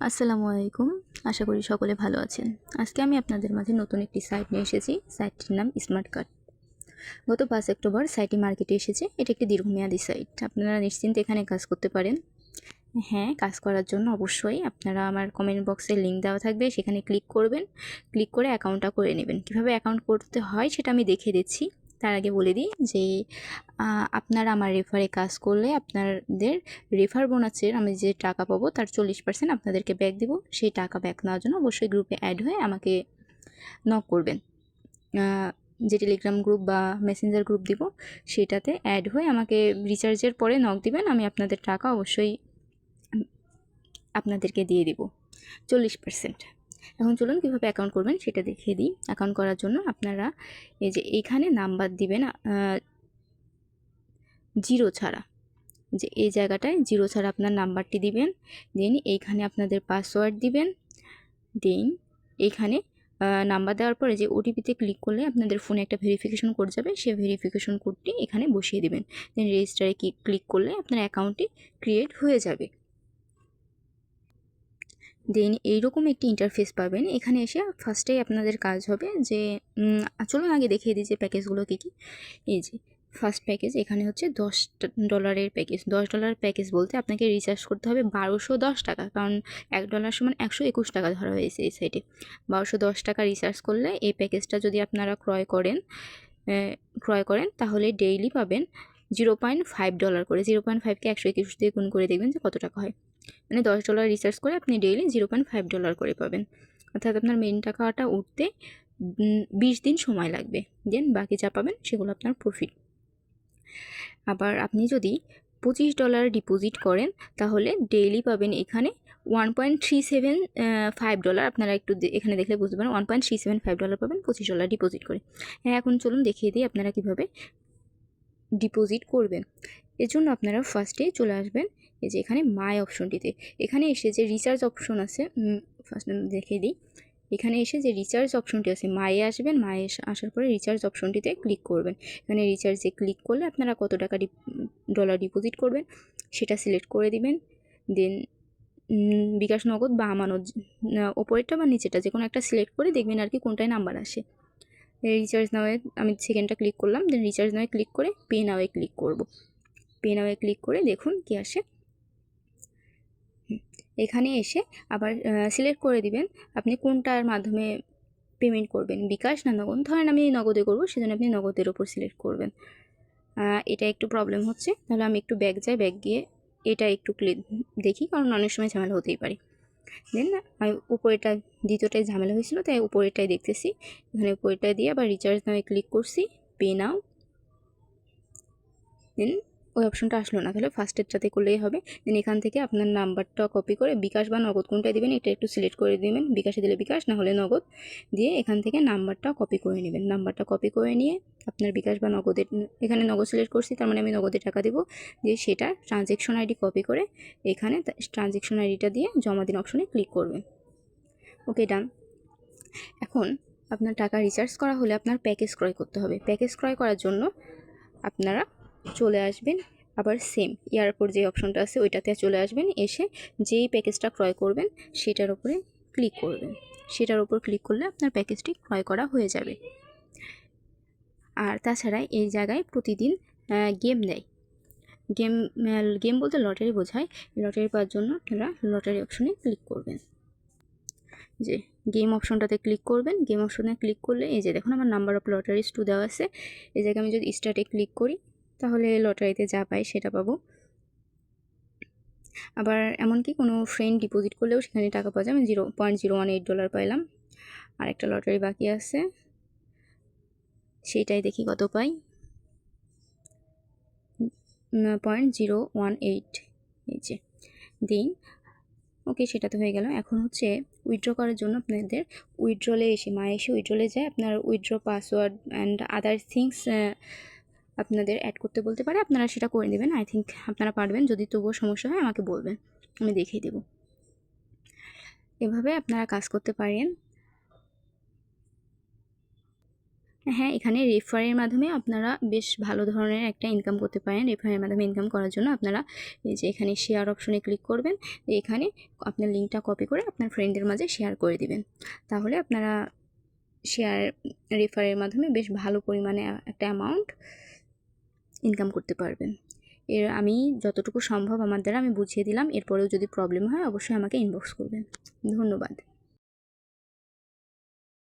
আসসালামু আলাইকুম। আশা করি সকলে ভালো আছেন। আজকে আমি আপনাদের মাঝে নতুন একটি সাইট নিয়ে এসেছি। সাইটটির নাম স্মার্ট কার্ড গত পাঁচ অক্টোবর সাইটটি মার্কেটে এসেছে। এটা একটি দীর্ঘমেয়াদী সাইট আপনারা নিশ্চিন্তে এখানে কাজ করতে পারেন। হ্যাঁ কাজ করার জন্য অবশ্যই আপনারা আমার কমেন্ট বক্সে লিঙ্ক দেওয়া থাকবে। সেখানে ক্লিক করবেন। ক্লিক করে অ্যাকাউন্টটা করে নেবেন। কীভাবে অ্যাকাউন্ট করতে হয় সেটা আমি দেখিয়ে দিচ্ছি। তার আগে বলে দিই যে আপনারা আমার রেফারে কাজ করলে আপনাদের রেফার বোনাসের আমি যে টাকা পাবো তার চল্লিশ পার্সেন্ট আপনাদেরকে ব্যাক দিব। সেই টাকা ব্যাক নেওয়ার জন্য অবশ্যই গ্রুপে অ্যাড হয়ে আমাকে নক করবেন। যে টেলিগ্রাম গ্রুপ বা মেসেঞ্জার গ্রুপ দিব, সেটাতে অ্যাড হয়ে আমাকে রিচার্জের পরে নক দিবেন, আমি আপনাদের টাকা অবশ্যই আপনাদেরকে দিয়ে দিব। চল্লিশ পার্সেন্ট এখন চলুন কীভাবে অ্যাকাউন্ট করবেন সেটা দেখিয়ে দিই। অ্যাকাউন্ট করার জন্য আপনারা এই যে এইখানে নাম্বার দিবেন জিরো ছাড়া। যে এই জায়গাটায় জিরো ছাড়া আপনার নাম্বারটি দিবেন দেন এইখানে আপনাদের পাসওয়ার্ড দিবেন দেন এইখানে নাম্বার দেওয়ার পরে যে ওটিপিতে ক্লিক করলে আপনাদের ফোনে একটা ভেরিফিকেশন কোড যাবে, সেই ভেরিফিকেশন কোডটি এখানে বসিয়ে দেবেন। দেন রেজিস্টারে ক্লিক করলে আপনার অ্যাকাউন্টটি ক্রিয়েট হয়ে যাবে। দেন এইরকম একটি ইন্টারফেস পাবেন। এখানে এসে ফার্স্টেই আপনাদের কাজ হবে যে চলুন আগে দেখিয়ে দিই যে প্যাকেজগুলো কী কী। এই যে ফার্স্ট প্যাকেজ এখানে হচ্ছে দশ ডলারের প্যাকেজ দশ ডলার প্যাকেজ বলতে আপনাকে রিচার্জ করতে হবে বারোশো দশ টাকা, কারণ এক ডলার সমান একশো একুশ টাকা ধরা হয়েছে এই সাইটে বারোশো দশ টাকা রিচার্জ করলে এই প্যাকেজটা যদি আপনারা ক্রয় করেন ক্রয় করেন, তাহলে ডেইলি পাবেন জিরো পয়েন্ট ফাইভ ডলার করে, জিরো পয়েন্ট ফাইভকে একশো একুশ দিয়ে গুণ করে দেখবেন যে কত টাকা হয়। মানে দশ ডলার রিচার্জ করে আপনি daily zero point five dollar করে পাবেন। অর্থাৎ আপনার মেন টাকাটা উঠতে বিশ দিন সময় লাগবে। দেন বাকি যা পাবেন সেগুলো আপনার প্রফিট আবার আপনি যদি পঁচিশ ডলার ডিপোজিট করেন, তাহলে ডেইলি পাবেন এখানে one point three seven five dollar আপনারা একটু এখানে দেখলে বুঝতে পারেন one point three seven five dollar পাবেন পঁচিশ ডলার ডিপোজিট করে। হ্যাঁ এখন চলুন দেখিয়ে দিই আপনারা কীভাবে ডিপোজিট করবেন। এর জন্য আপনারা ফার্স্টে চলে আসবেন, এই যে এখানে মাই অপশনটিতে এখানে এসে যে রিচার্জ অপশন আছে ফার্স্ট দেখে দিই। এখানে এসে যে রিচার্জ অপশনটি আছে মায়ে আসবেন মায়ে আসার পরে রিচার্জ অপশনটিতে ক্লিক করবেন। এখানে রিচার্জে ক্লিক করলে আপনারা কত টাকা ডলার ডিপোজিট করবেন, সেটা সিলেক্ট করে দিবেন। দেন বিকাশ নগদ বা আমানত ওপরেরটা বা নিচেটা যে কোনো একটা সিলেক্ট করে দেখবেন আর কি কোনটায় নাম্বার আসে। রিচার্জ নাওয়ে আমি সেকেন্ডটা ক্লিক করলাম দেন রিচার্জ নাওয়ে ক্লিক করে পে নাওয়ে ক্লিক করব। পে নাওয়ে ক্লিক করে দেখুন কি আসে। এখানে এসে আবার সিলেক্ট করে দিবেন আপনি কোনটার মাধ্যমে পেমেন্ট করবেন। বিকাশ না নগদ? ধরেন আমি নগদে করব, সেজন্য আপনি নগদের ওপর সিলেক্ট করবেন। এটা একটু প্রবলেম হচ্ছে, তাহলে আমি একটু ব্যাগ যাই ব্যাগ গিয়ে এটা একটু ক্লিক দেখি, কারণ অনেক সময় ঝামেলা হতেই পারে। দেন আমি উপরেটা দ্বিতীয়টায় ঝামেলা হয়েছিল, তাই উপরেটাই দেখতেছি। এখানে উপরেটা দিয়ে আবার রিচার্জ নামে ক্লিক করছি পে নাও দেন ওই অপশনটা আসলো না। তাহলে ফার্স্টেরটাতে করলেই হবে। দেন এখান থেকে আপনার নাম্বারটা কপি করে বিকাশ বা নগদ কোনটায় দিবেন, এটা একটু সিলেক্ট করে দিবেন। বিকাশে দিলে বিকাশ, না হলে নগদ। দিয়ে এখান থেকে নাম্বারটা কপি করে নেবেন। নাম্বারটা কপি করে নিয়ে আপনার বিকাশ বা নগদের এখানে নগদ সিলেক্ট করছি, তার মানে আমি নগদে টাকা দেবো। দিয়ে সেটা ট্রানজেকশন আইডি কপি করে এখানে ট্রানজেকশন আইডিটা দিয়ে জমা দিন অপশনে ক্লিক করবেন। ওকে ডান এখন আপনার টাকা রিচার্জ করা হলে আপনার প্যাকেজ ক্রয় করতে হবে। প্যাকেজ ক্রয় করার জন্য আপনারা চলে আসবেন। আবার সেম এয়ারপোর্ট যে অপশনটা আছে ওইটাতে চলে আসবেন। এসে যেই প্যাকেজটা ক্রয় করবেন, সেটার উপরে ক্লিক করবেন। সেটার উপর ক্লিক করলে আপনার প্যাকেজটি ক্রয় করা হয়ে যাবে। আর তাছাড়া এই জায়গায় প্রতিদিন গেম দেয়। গেম গেম বলতে লটারি বোঝায়। লটারি পাওয়ার জন্য আপনারা লটারি অপশনে ক্লিক করবেন। যে গেম অপশনটাতে ক্লিক করবেন। গেম অপশনে ক্লিক করলে এই যে দেখুন আমার নাম্বার অফ লটারিস টু দেওয়া আছে। এই জায়গায় আমি যদি স্টার্টে ক্লিক করি তাহলে লটারিতে যা পাই সেটা পাবো। আবার এমনকি কোনো ফ্রেন্ড ডিপোজিট করলেও সেখানে টাকা পাওয়া যায় আমি zero point zero one eight dollar পাইলাম। আর একটা লটারি বাকি আছে। সেইটাই দেখি কত পাই। পয়েন্ট জিরো ওয়ান এইট এই যে, দিন। ওকে সেটা তো হয়ে গেল। এখন হচ্ছে উইথড্র করার জন্য আপনাদের উইথড্রলে এসে, মা এসে উইথড্রলে যায়। আপনার withdraw password and other things আপনাদের অ্যাড করতে বলতে পারে, আপনারা সেটা করে দেবেন আই থিঙ্ক আপনারা পারবেন, যদি তবুও সমস্যা হয় আমাকে বলবেন, আমি দেখিয়ে দেবো। এভাবে আপনারা কাজ করতে পারেন। হ্যাঁ এখানে রেফারের মাধ্যমে আপনারা বেশ ভালো ধরনের একটা ইনকাম করতে পারেন। রেফারের মাধ্যমে ইনকাম করার জন্য আপনারা এই যে এখানে শেয়ার অপশনে ক্লিক করবেন, এখানে আপনার লিঙ্কটা কপি করে আপনার ফ্রেন্ডদের মাঝে শেয়ার করে দিবেন। তাহলে আপনারা শেয়ার রেফারের মাধ্যমে বেশ ভালো পরিমাণে একটা অ্যামাউন্ট ইনকাম করতে পারবেন। এর আমি যতটুকু সম্ভব আমার দ্বারা আমি বুঝিয়ে দিলাম। এরপরেও যদি প্রবলেম হয়, অবশ্যই আমাকে ইনবক্স করবেন। ধন্যবাদ।